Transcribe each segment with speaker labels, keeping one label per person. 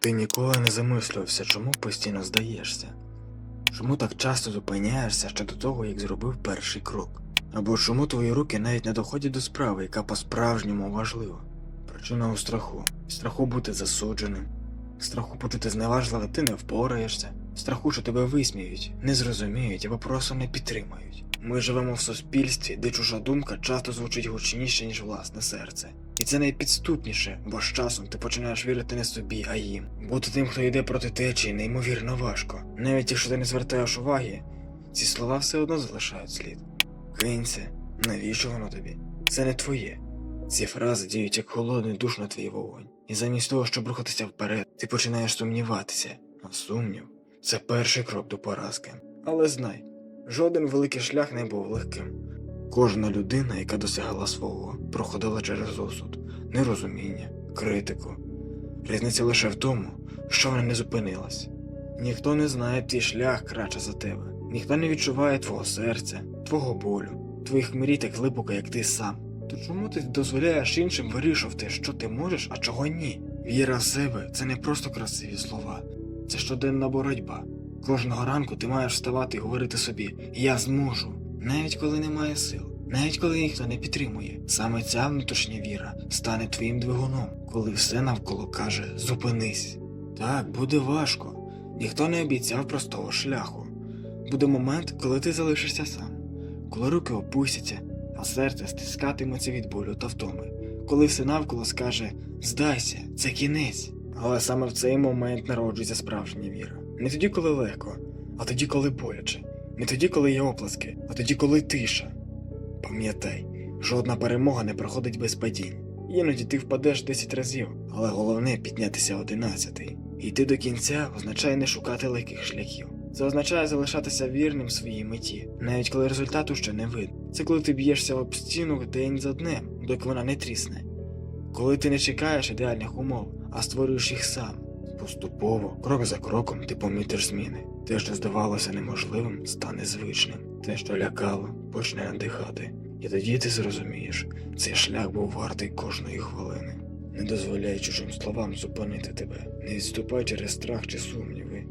Speaker 1: Ти ніколи не замислювався, чому постійно здаєшся? Чому так часто зупиняєшся ще до того, як зробив перший крок? Або чому твої руки навіть не доходять до справи, яка по-справжньому важлива? Причина у страху. Страху бути засудженим, страху почути зневажливо, ти не впораєшся, страху, що тебе висміють, не зрозуміють або просто не підтримають. Ми живемо в суспільстві, де чужа думка часто звучить гучніше, ніж власне серце. І це найпідступніше, бо з часом ти починаєш вірити не собі, а їм. Бути тим, хто йде проти течії, неймовірно важко. Навіть якщо ти не звертаєш уваги, ці слова все одно залишають слід. Кинься, навіщо воно тобі? Це не твоє. Ці фрази діють як холодний душ на твій вогонь. І замість того, щоб рухатися вперед, ти починаєш сумніватися. А сумнів це перший крок до поразки. Але знай, жоден великий шлях не був легким. Кожна людина, яка досягала свого, проходила через осуд, нерозуміння, критику. Різниця лише в тому, що вона не зупинилась. Ніхто не знає твій шлях краще за тебе, ніхто не відчуває твого серця, твого болю, твоїх мрій так глибоко, як ти сам. То чому ти дозволяєш іншим вирішувати, що ти можеш, а чого ні? Віра в себе це не просто красиві слова, це щоденна боротьба. Кожного ранку ти маєш вставати і говорити собі Я зможу, навіть коли немає сил, навіть коли ніхто не підтримує. Саме ця внутрішня віра стане твоїм двигуном, коли все навколо каже Зупинись. Так, буде важко. Ніхто не обіцяв простого шляху. Буде момент, коли ти залишишся сам, коли руки опустяться, а серце стискатиметься від болю та втоми, коли все навколо скаже Здайся, це кінець. Але саме в цей момент народжується справжня віра. Не тоді, коли легко, а тоді, коли боляче. Не тоді, коли є оплески, а тоді, коли тиша. Пам'ятай, жодна перемога не проходить без падінь. Іноді ти впадеш 10 разів, але головне піднятися одинадцятий. Йти до кінця означає не шукати легких шляхів. Це означає залишатися вірним своїй меті, навіть коли результату ще не видно. Це коли ти б'єшся об стіну день за днем, доки вона не трісне. Коли ти не чекаєш ідеальних умов, а створюєш їх сам. Поступово, крок за кроком, ти помітиш зміни. Те, що здавалося неможливим, стане звичним. Те, що лякало, почне надихати. І тоді ти зрозумієш, цей шлях був вартий кожної хвилини. Не дозволяй чужим словам зупинити тебе, не відступай через страх чи сумніви.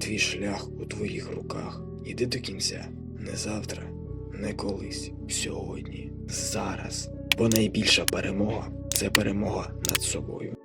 Speaker 1: Твій шлях у твоїх руках. Іди до кінця. Не завтра, не колись, сьогодні, зараз. Бо найбільша перемога це перемога над собою.